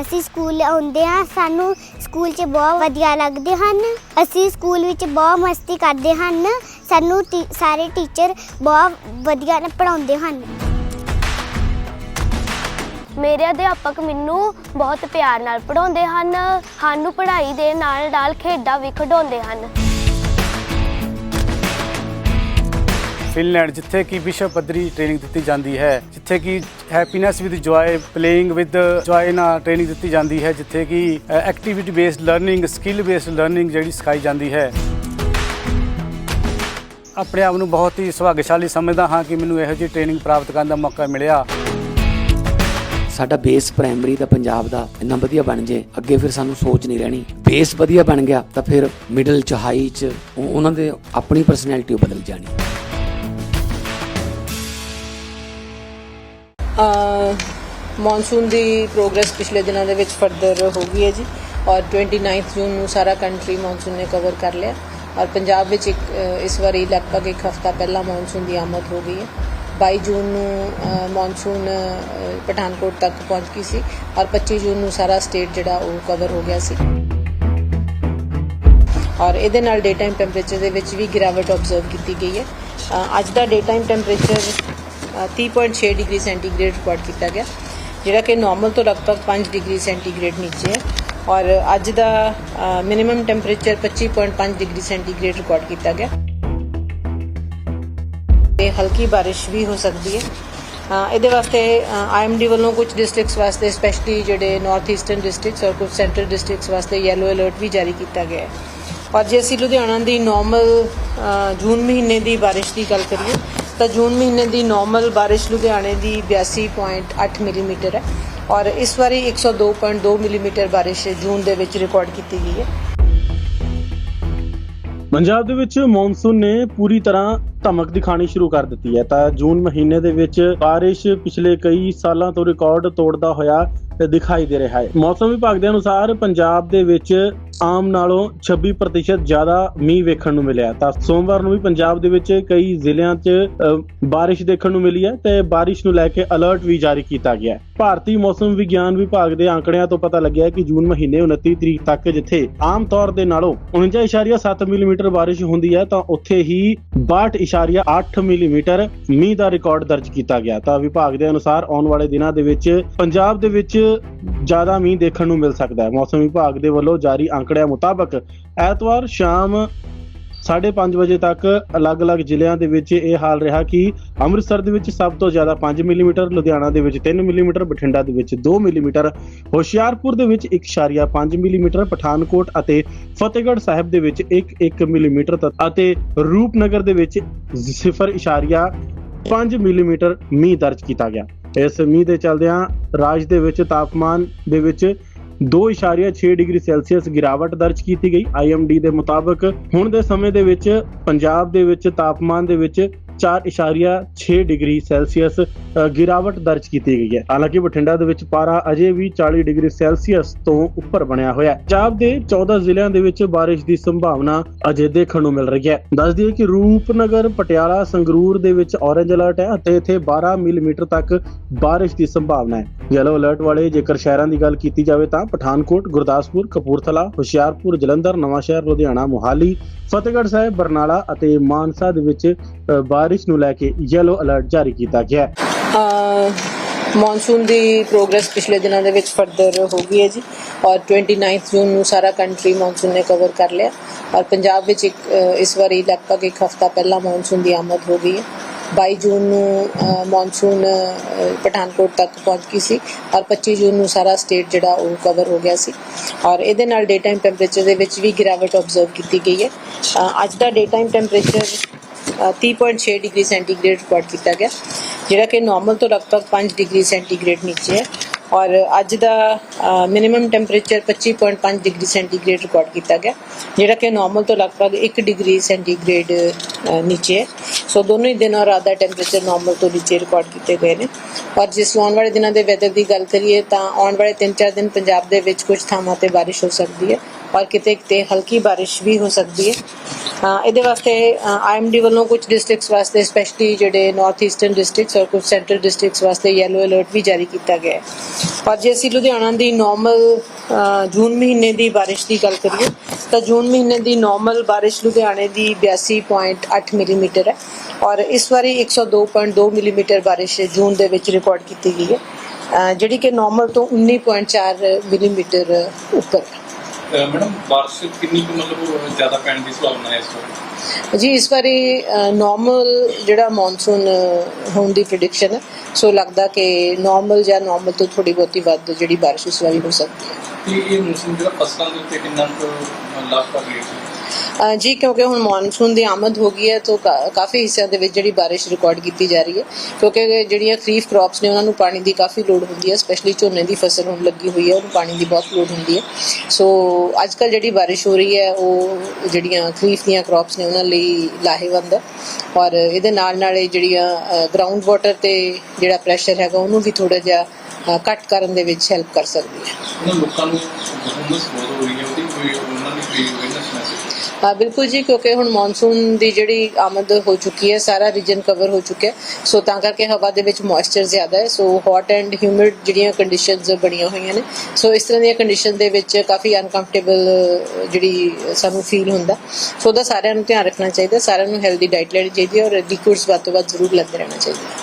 ਅਸੀਂ ਸਕੂਲ ਆਉਂਦੇ ਹਾਂ, ਸਾਨੂੰ ਸਕੂਲ 'ਚ ਬਹੁਤ ਵਧੀਆ ਲੱਗਦੇ ਹਨ। ਅਸੀਂ ਸਕੂਲ ਵਿੱਚ ਬਹੁਤ ਮਸਤੀ ਕਰਦੇ ਹਨ। ਸਾਨੂੰ ਟੀ- ਸਾਰੇ ਟੀਚਰ ਬਹੁਤ ਵਧੀਆ ਨਾਲ ਪੜ੍ਹਾਉਂਦੇ ਹਨ। ਮੇਰੇ ਅਧਿਆਪਕ ਮੈਨੂੰ ਬਹੁਤ ਪਿਆਰ ਨਾਲ ਪੜ੍ਹਾਉਂਦੇ ਹਨ। ਸਾਨੂੰ ਪੜ੍ਹਾਈ ਦੇ ਨਾਲ ਨਾਲ ਖੇਡਾਂ ਵੀ ਖਿਡਾਉਂਦੇ ਹਨ। ਫਿਨਲੈਂਡ ਜਿੱਥੇ ਕਿ ਵਿਸ਼ਵ ਪੱਧਰੀ ਟ੍ਰੇਨਿੰਗ ਦਿੱਤੀ ਜਾਂਦੀ ਹੈ, ਜਿੱਥੇ ਕਿ happiness with joy playing with joy ਨਾਲ ਟ੍ਰੇਨਿੰਗ ਦਿੱਤੀ ਜਾਂਦੀ ਹੈ, ਜਿੱਥੇ ਕਿ activity based learning skill based learning ਜਿਹੜੀ ਸਿਖਾਈ ਜਾਂਦੀ ਹੈ। ਆਪਣੇ ਆਪ ਨੂੰ ਬਹੁਤ ਹੀ ਸੁਭਾਗਸ਼ਾਲੀ ਸਮਝਦਾ ਹਾਂ ਕਿ ਮੈਨੂੰ ਇਹੋ ਜਿਹੀ ਟ੍ਰੇਨਿੰਗ ਪ੍ਰਾਪਤ ਕਰਨ ਦਾ ਮੌਕਾ ਮਿਲਿਆ। ਸਾਡਾ ਬੇਸ ਪ੍ਰਾਇਮਰੀ ਦਾ ਪੰਜਾਬ ਦਾ ਇੰਨਾ ਵਧੀਆ ਬਣ ਜੇ, ਅੱਗੇ ਫਿਰ ਸਾਨੂੰ ਸੋਚ ਨਹੀਂ ਰਹਿਣੀ। ਬੇਸ ਵਧੀਆ ਬਣ ਗਿਆ ਤਾਂ ਫਿਰ ਮਿਡਲ ਚ ਹਾਈ ਚ ਉਹਨਾਂ ਦੇ ਆਪਣੀ ਪਰਸਨੈਲਿਟੀ ਬਦਲ ਜਾਣੀ। ਮੌਨਸੂਨ ਦੀ ਪ੍ਰੋਗਰੈਸ ਪਿਛਲੇ ਦਿਨਾਂ ਦੇ ਵਿੱਚ ਫਰਦਰ ਹੋ ਗਈ ਹੈ ਜੀ। ਔਰ 29th ਜੂਨ ਨੂੰ ਸਾਰਾ ਕੰਟਰੀ ਮੌਨਸੂਨ ਨੇ ਕਵਰ ਕਰ ਲਿਆ। ਔਰ ਪੰਜਾਬ ਵਿੱਚ ਇੱਕ ਇਸ ਵਾਰੀ ਲਗਭਗ ਇੱਕ ਹਫਤਾ ਪਹਿਲਾਂ ਮੌਨਸੂਨ ਦੀ ਆਮਦ ਹੋ ਗਈ ਹੈ। 22 ਜੂਨ ਨੂੰ ਮੌਨਸੂਨ ਪਠਾਨਕੋਟ ਤੱਕ ਪਹੁੰਚ ਗਈ ਸੀ। ਔਰ 25 ਜੂਨ ਨੂੰ ਸਾਰਾ ਸਟੇਟ ਜਿਹੜਾ ਉਹ ਕਵਰ ਹੋ ਗਿਆ ਸੀ। ਔਰ ਇਹਦੇ ਨਾਲ ਡੇ ਟਾਈਮ ਟੈਂਪਰੇਚਰ ਦੇ ਵਿੱਚ ਵੀ ਗਿਰਾਵਟ ਆਬਜ਼ਰਵ ਕੀਤੀ ਗਈ ਹੈ। ਅੱਜ ਦਾ day time temperature 30.6 degree centigrade record ਕੀਤਾ ਗਿਆ, ਜਿਹੜਾ ਕਿ ਨਾਰਮਲ ਤੋਂ ਲਗਭਗ 5 ਡਿਗਰੀ ਸੈਂਟੀਗ੍ਰੇਡ ਨੀਚੇ ਹੈ ਔਰ ਅੱਜ ਦਾ minimum temperature 25.5 degree centigrade record ਕੀਤਾ ਗਿਆ। ਇਹ ਹਲਕੀ ਬਾਰਿਸ਼ ਵੀ ਹੋ ਸਕਦੀ ਹੈ। ਇਹਦੇ ਵਾਸਤੇ ਆਈਐਮਡੀ ਵੱਲੋਂ ਕੁਝ ਡਿਸਟ੍ਰਿਕਟਸ ਵਾਸਤੇ ਸਪੈਸ਼ਲੀ ਜਿਹੜੇ ਨਾਰਥ ਈਸਟਰਨ ਡਿਸਟ੍ਰਿਕਟਸ ਔਰ ਕੁਝ ਸੈਂਟਰਲ ਡਿਸਟ੍ਰਿਕਟਸ ਵਾਸਤੇ ਯੈਲੋ ਅਲਰਟ ਵੀ ਜਾਰੀ ਕੀਤਾ ਗਿਆ ਹੈ। ਔਰ ਜੇ ਅਸੀਂ ਲੁਧਿਆਣਾ ਦੀ ਨਾਰਮਲ ਜੂਨ ਮਹੀਨੇ ਦੀ ਬਾਰਿਸ਼ ਦੀ ਗੱਲ ਕਰੀਏ ਤਾਂ ਜੂਨ ਮਹੀਨੇ ਦੀ ਨਾਰਮਲ ਬਾਰਿਸ਼ ਲੁਧਿਆਣੇ ਦੀ 82.8 ਮਿਲੀਮੀਟਰ ਹੈ ਔਰ ਇਸ ਵਾਰੀ 102.2 ਮਿਲੀਮੀਟਰ ਬਾਰਿਸ਼ ਜੂਨ ਦੇ ਵਿੱਚ ਰਿਕਾਰਡ ਕੀਤੀ ਗਈ ਹੈ। ਪੰਜਾਬ ਦੇ ਵਿੱਚ ਮੌਨਸੂਨ ਨੇ ਪੂਰੀ ਤਰ੍ਹਾਂ ਧਮਕ ਦਿਖਾਣੀ ਸ਼ੁਰੂ ਕਰ ਦਿੱਤੀ ਹੈ। ਤਾਂ ਜੂਨ ਮਹੀਨੇ ਦੇ ਵਿੱਚ ਬਾਰਿਸ਼ ਪਿਛਲੇ ਕਈ ਸਾਲਾਂ ਤੋਂ ਰਿਕਾਰਡ ਤੋੜਦਾ ਹੋਇਆ ਦਿਖਾਈ ਦੇ ਰਿਹਾ ਹੈ। ਮੌਸਮ ਵਿਭਾਗ ਦੇ ਅਨੁਸਾਰ ਪੰਜਾਬ ਦੇ ਵਿੱਚ ਆਮ ਨਾਲੋਂ 26% ਜ਼ਿਆਦਾ ਮੀਂਹ ਵੇਖਣ ਨੂੰ ਮਿਲਿਆ ਤਾਂ ਸੋਮਵਾਰ ਨੂੰ ਵੀ ਪੰਜਾਬ ਦੇ ਵਿੱਚ ਕਈ ਜ਼ਿਲ੍ਹਿਆਂ 'ਚ ਅ, ਬਾਰਿਸ਼ ਦੇਖਣ ਨੂੰ ਮਿਲੀ ਹੈ ਤੇ ਬਾਰਿਸ਼ ਨੂੰ ਲੈ ਕੇ ਅਲਰਟ ਵੀ ਜਾਰੀ ਕੀਤਾ ਗਿਆ ਹੈ। ਭਾਰਤੀ ਮੌਸਮ ਵਿਗਿਆਨ ਵਿਭਾਗ ਦੇ ਆંકੜਿਆਂ ਤੋਂ ਪਤਾ ਲੱਗਿਆ ਹੈ ਕਿ ਜੂਨ ਮਹੀਨੇ 29 ਤਰੀਕ ਤੱਕ ਜਿੱਥੇ ਆਮ ਤੌਰ ਦੇ ਨਾਲੋਂ 49.7 ਮਿਲੀਮੀਟਰ ਬਾਰਿਸ਼ ਹੁੰਦੀ ਹੈ ਤਾਂ ਉੱਥੇ ਹੀ 62.8 ਮਿਲੀਮੀਟਰ ਮੀਂਹ ਦਾ ਰਿਕਾਰਡ ਦਰਜ ਕੀਤਾ ਗਿਆ। ਤਾਂ ਵਿਭਾਗ ਦੇ ਅਨੁਸਾਰ ਆਉਣ ਵਾਲੇ ਦਿਨਾਂ ਦੇ ਵਿੱਚ ਪੰਜਾਬ ਦੇ ਵਿੱਚ ਜ਼ਿਆਦਾ ਮੀਂਹ ਦੇਖਣ ਨੂੰ ਮਿਲ ਸਕਦਾ ਹੈ। ਮੌਸਮ ਵਿਭਾਗ ਦੇ ਵੱਲੋਂ ਜਾਰੀ ਅੰਕੜਿਆਂ ਮੁਤਾਬਕ ਐਤਵਾਰ ਸ਼ਾਮ 5:30 ਵਜੇ ਤੱਕ ਅਲੱਗ-ਅਲੱਗ ਜ਼ਿਲ੍ਹਿਆਂ ਦੇ ਵਿੱਚ ਇਹ ਹਾਲ ਰਿਹਾ ਕਿ ਅੰਮ੍ਰਿਤਸਰ ਦੇ ਵਿੱਚ ਸਭ ਤੋਂ ਜ਼ਿਆਦਾ 5 ਮਿਲੀਮੀਟਰ, ਲੁਧਿਆਣਾ ਦੇ ਵਿੱਚ 3 ਮਿਲੀਮੀਟਰ, ਬਠਿੰਡਾ ਦੇ ਵਿੱਚ 2 ਮਿਲੀਮੀਟਰ, ਹੁਸ਼ਿਆਰਪੁਰ ਦੇ ਵਿੱਚ 1.5 ਮਿਲੀਮੀਟਰ, ਪਠਾਨਕੋਟ ਅਤੇ ਫਤਿਹਗੜ੍ਹ ਸਾਹਿਬ ਦੇ ਵਿੱਚ 1-1 ਮਿਲੀਮੀਟਰ ਅਤੇ ਰੂਪਨਗਰ ਦੇ ਵਿੱਚ 0.5 ਮਿਲੀਮੀਟਰ ਮੀਂਹ ਦਰਜ ਕੀਤਾ ਗਿਆ। ਇਸ ਮੀਂਹ ਦੇ ਚੱਲਦਿਆਂ ਰਾਜ ਦੇ ਵਿੱਚ ਤਾਪਮਾਨ ਦੇ ਵਿੱਚ 2.6 ਡਿਗਰੀ ਸੈਲਸੀਅਸ ਗਿਰਾਵਟ ਦਰਜ ਕੀਤੀ ਗਈ। ਆਈਐਮਡੀ ਦੇ ਮੁਤਾਬਕ ਹੁਣ ਦੇ ਸਮੇਂ ਦੇ ਵਿੱਚ ਪੰਜਾਬ ਦੇ ਵਿੱਚ ਤਾਪਮਾਨ ਦੇ ਵਿੱਚ 4.6 ਡਿਗਰੀ ਸੈਲਸੀਅਸ ਗਿਰਾਵਟ ਦਰਜ ਕੀਤੀ ਗਈ ਹੈ। ਹਾਲਾਂਕਿ ਬਠਿੰਡਾ ਦੇ ਵਿੱਚ ਪਾਰਾ ਅਜੇ ਵੀ 40 ਡਿਗਰੀ ਸੈਲਸੀਅਸ ਤੋਂ ਉੱਪਰ ਬਣਿਆ ਹੋਇਆ ਹੈ। ਪੰਜਾਬ ਦੇ 14 ਜ਼ਿਲ੍ਹਿਆਂ ਦੇ ਵਿੱਚ ਬਾਰਿਸ਼ ਦੀ ਸੰਭਾਵਨਾ ਅਜੇ ਦੇਖਣ ਨੂੰ ਮਿਲ ਰਹੀ ਹੈ। ਦੱਸ ਦਈਏ ਕਿ ਰੂਪਨਗਰ ਪਟਿਆਲਾ ਸੰਗਰੂਰ ਦੇ ਵਿੱਚ ਔਰੇਂਜ ਅਲਰਟ ਹੈ ਅਤੇ ਇੱਥੇ 12 ਮਿਲੀਮੀਟਰ ਤੱਕ ਬਾਰਿਸ਼ ਦੀ ਸੰਭਾਵਨਾ ਹੈ। ਯੈਲੋ ਅਲਰਟ ਵਾਲੇ ਜੇਕਰ ਸ਼ਹਿਰਾਂ ਦੀ ਗੱਲ ਕੀਤੀ ਜਾਵੇ ਤਾਂ ਪਠਾਨਕੋਟ ਗੁਰਦਾਸਪੁਰ ਕਪੂਰਥਲਾ ਹੁਸ਼ਿਆਰਪੁਰ ਜਲੰਧਰ ਨਵਾਂਸ਼ਹਿਰ ਲੁਧਿਆਣਾ ਮੋਹਾਲੀ ਫਤਿਹਗੜ੍ਹ ਸਾਹਿਬ ਬਰਨਾਲਾ ਅਤੇ ਮਾਨਸਾ ਦੇ ਵਿੱਚ ਅ, ਬਾਰਿਸ਼ ਨੂੰ ਲੈ ਕੇ ਯੈਲੋ ਅਲਰਟ ਜਾਰੀ ਕੀਤਾ ਗਿਆ ਹੈ। ਮੌਨਸੂਨ ਦੀ ਪ੍ਰੋਗਰੈਸ ਪਿਛਲੇ ਦਿਨਾਂ ਦੇ ਵਿੱਚ ਫਰਦਰ ਹੋ ਗਈ ਹੈ ਜੀ। ਔਰ 29th ਜੂਨ ਨੂੰ ਸਾਰਾ ਕੰਟਰੀ ਮੌਨਸੂਨ ਨੇ ਕਵਰ ਕਰ ਲਿਆ। ਔਰ ਪੰਜਾਬ ਵਿੱਚ ਇੱਕ ਇਸ ਵਾਰੀ ਲਗਭਗ ਇੱਕ ਹਫਤਾ ਪਹਿਲਾਂ ਮੌਨਸੂਨ ਦੀ ਆਮਦ ਹੋ ਗਈ ਹੈ। 22 ਜੂਨ ਨੂੰ ਮੌਨਸੂਨ ਪਠਾਨਕੋਟ ਤੱਕ ਪਹੁੰਚ ਗਈ ਸੀ। ਔਰ 25 ਜੂਨ ਨੂੰ ਸਾਰਾ ਸਟੇਟ ਜਿਹੜਾ ਉਹ ਕਵਰ ਹੋ ਗਿਆ ਸੀ। ਔਰ ਇਹਦੇ ਨਾਲ ਡੇ ਟਾਈਮ ਟੈਂਪਰੇਚਰ ਦੇ ਵਿੱਚ ਵੀ ਗਿਰਾਵਟ ਆਬਜ਼ਰਵ ਕੀਤੀ ਗਈ ਹੈ। ਅੱਜ ਦਾ day time temperature 30.6 degree centigrade record ਕੀਤਾ ਗਿਆ, ਜਿਹੜਾ ਕਿ ਨਾਰਮਲ ਤੋਂ ਲਗਭਗ 5 ਡਿਗਰੀ ਸੈਂਟੀਗ੍ਰੇਡ ਨੀਚੇ ਹੈ ਔਰ ਅੱਜ ਦਾ minimum temperature 25.5 degree centigrade record ਕੀਤਾ ਗਿਆ, ਜਿਹੜਾ ਕਿ ਨਾਰਮਲ ਤੋਂ ਲਗਭਗ 1 ਡਿਗਰੀ ਸੈਂਟੀਗ੍ਰੇਡ ਨੀਚੇ ਹੈ। ਸੋ ਦੋਨੋਂ ਹੀ ਦਿਨ ਔਰ ਰਾਤ ਦਾ ਟੈਂਪਰੇਚਰ ਨਾਰਮਲ ਤੋਂ ਨੀਚੇ ਰਿਕਾਰਡ ਕੀਤੇ ਗਏ ਨੇ। ਔਰ ਜਿਸ ਆਉਣ ਵਾਲੇ ਦਿਨਾਂ ਦੇ ਵੈਦਰ ਦੀ ਗੱਲ ਕਰੀਏ ਤਾਂ ਆਉਣ ਵਾਲੇ 3-4 ਦਿਨ ਪੰਜਾਬ ਦੇ ਵਿੱਚ ਕੁਝ ਥਾਵਾਂ ਤੇ ਬਾਰਿਸ਼ ਹੋ ਸਕਦੀ ਹੈ। ਔਰ ਕਿਤੇ ਕਿਤੇ ਹਲਕੀ ਬਾਰਿਸ਼ ਵੀ ਹੋ ਸਕਦੀ ਹੈ। ਇਹਦੇ ਵਾਸਤੇ ਆਈਐਮਡੀ ਵੱਲੋਂ ਕੁਝ ਡਿਸਟ੍ਰਿਕਟਸ ਵਾਸਤੇ ਸਪੈਸ਼ਲੀ ਜਿਹੜੇ ਨਾਰਥ ਈਸਟਰਨ ਡਿਸਟ੍ਰਿਕਟਸ ਔਰ ਕੁਝ ਸੈਂਟਰਲ ਡਿਸਟ੍ਰਿਕਟਸ ਵਾਸਤੇ ਯੈਲੋ ਅਲਰਟ ਵੀ ਜਾਰੀ ਕੀਤਾ ਗਿਆ ਹੈ। ਔਰ ਜੇ ਅਸੀਂ ਲੁਧਿਆਣਾ ਦੀ ਨਾਰਮਲ ਜੂਨ ਮਹੀਨੇ ਦੀ ਬਾਰਿਸ਼ ਦੀ ਗੱਲ ਕਰੀਏ, ਤਾਂ ਜੂਨ ਮਹੀਨੇ ਦੀ ਨਾਰਮਲ ਬਾਰਿਸ਼ ਲੁਧਿਆਣੇ ਦੀ 82.8 ਮਿਲੀਮੀਟਰ ਹੈ ਔਰ ਇਸ ਵਾਰੀ 102.2 ਮਿਲੀਮੀਟਰ ਬਾਰਿਸ਼ ਜੂਨ ਦੇ ਵਿੱਚ ਰਿਕਾਰਡ ਕੀਤੀ ਗਈ ਹੈ। ਜਿਹੜੀ ਕਿ ਨਾਰਮਲ ਤੋਂ 19.4 ਮਿਲੀਮੀਟਰ ਉੱਪਰ ਹੈ। ਮੈਡਮ ਬਾਰਿਸ਼ ਕਿੰਨੀ ਕੁ ਮਤਲਬ ਜ਼ਿਆਦਾ ਪੈਣ ਦੀ ਸੰਭਾਵਨਾ ਹੈ ਇਸ ਵਾਰ? ਜੀ ਇਸ ਵਾਰੀ ਨਾਰਮਲ ਜਿਹੜਾ ਮੌਨਸੂਨ ਹੋਣ ਦੀ ਪ੍ਰੈਡਿਕਸ਼ਨ ਹੈ ਸੋ ਲੱਗਦਾ ਕਿ ਨਾਰਮਲ ਜਾਂ ਨਾਰਮਲ ਤੋਂ ਥੋੜੀ ਬਹੁਤੀ ਵੱਧ ਜਿਹੜੀ ਬਾਰਿਸ਼ ਇਸ ਵਾਰੀ ਹੋ ਸਕਦੀ ਹੈ। ਤੇ ਇਹ ਮੌਸਮ ਜਿਹੜਾ ਫਸਲਾਂ ਦੇ ਉੱਤੇ ਕਿੰਨਾ ਕੁ ਲਾਭਕਾਰੀ ਹੈ? ਜੀ, ਕਿਉਂਕਿ ਹੁਣ ਮੌਨਸੂਨ ਦੀ ਆਮਦ ਹੋ ਗਈ ਹੈ, ਤਾਂ ਕਾ- ਕਾਫੀ ਹਿੱਸਿਆਂ ਦੇ ਵਿੱਚ ਜਿਹੜੀ ਬਾਰਿਸ਼ ਰਿਕਾਰਡ ਕੀਤੀ ਜਾ ਰਹੀ ਹੈ, ਕਿਉਂਕਿ ਜਿਹੜੀਆਂ ਖਰੀਫ ਕ੍ਰੌਪਸ ਨੇ, ਉਹਨਾਂ ਨੂੰ ਪਾਣੀ ਦੀ ਕਾਫੀ ਲੋੜ ਹੁੰਦੀ ਹੈ ਸਪੈਸ਼ਲੀ ਝੋਨੇ ਦੀ ਫਸਲ ਹੁਣ ਲੱਗੀ ਹੋਈ ਹੈ, ਉਹਨੂੰ ਪਾਣੀ ਦੀ ਬਹੁਤ ਲੋੜ ਹੁੰਦੀ ਹੈ। ਸੋ ਅੱਜ ਕੱਲ ਜਿਹੜੀ ਬਾਰਿਸ਼ ਹੋ ਰਹੀ ਹੈ, ਉਹ ਜਿਹੜੀਆਂ ਖਰੀਫ ਦੀਆਂ ਕ੍ਰੌਪਸ ਨੇ, ਉਹਨਾਂ ਲਈ ਲਾਹੇਵੰਦ ਹੈ। ਔਰ ਇਹਦੇ ਨਾਲ ਨਾਲ ਜਿਹੜੀਆਂ ਗਰਾਊਂਡ ਵਾਟਰ ਤੇ ਜਿਹੜਾ ਪ੍ਰੈਸ਼ਰ ਹੈਗਾ, ਉਹਨੂੰ ਵੀ ਥੋੜਾ ਜਿਹਾ ਘੱਟ ਕਰਨ ਦੇ ਵਿੱਚ ਹੈਲਪ ਕਰ ਸਕਦੀ ਹੈ। ਉਹਨਾਂ ਲੋਕਾਂ ਨੂੰ ਹੁਮਸ ਬਹੁਤ ਹੋ ਰਹੀ ਹੈ ਉਹਦੀ ਕੋਈ ਉਹਨਾਂ ਦੀ ਕੋਈ ਅਵੇਅਰਨੈਸ ਮੈਸੇਜ ਹਾਂ ਬਿਲਕੁਲ ਜੀ ਕਿਉਂਕਿ ਹੁਣ ਮੌਨਸੂਨ ਦੀ ਜਿਹੜੀ ਆਮਦ ਹੋ ਚੁੱਕੀ ਹੈ ਸਾਰਾ ਰੀਜਨ ਕਵਰ ਹੋ ਚੁੱਕਿਆ ਸੋ ਤਾਂ ਕਰਕੇ ਹਵਾ ਦੇ ਵਿੱਚ ਮੋਇਸਚਰ ਜ਼ਿਆਦਾ ਹੈ ਸੋ ਹੌਟ ਐਂਡ ਹਿਊਮਿਡ ਜਿਹੜੀਆਂ ਕੰਡੀਸ਼ਨਸ ਬਣੀਆਂ ਹੋਈਆਂ ਨੇ। ਸੋ ਇਸ ਤਰ੍ਹਾਂ ਦੀਆਂ ਕੰਡੀਸ਼ਨ ਦੇ ਵਿੱਚ ਕਾਫੀ ਅਨਕੰਫਰਟੇਬਲ ਜਿਹੜੀ ਸਾਨੂੰ ਫੀਲ ਹੁੰਦਾ। ਸੋ ਉਹਦਾ ਸਾਰਿਆਂ ਨੂੰ ਧਿਆਨ ਰੱਖਣਾ ਚਾਹੀਦਾ ਸਾਰਿਆਂ ਨੂੰ ਹੈਲਦੀ ਡਾਈਟ ਲੈਣੀ ਚਾਹੀਦੀ ਹੈ ਔਰ ਲਿਕੁਇਡਸ ਵੱਧ ਤੋਂ ਵੱਧ ਜ਼ਰੂਰ ਲੈਂਦੇ ਰਹਿਣਾ ਚਾਹੀਦਾ।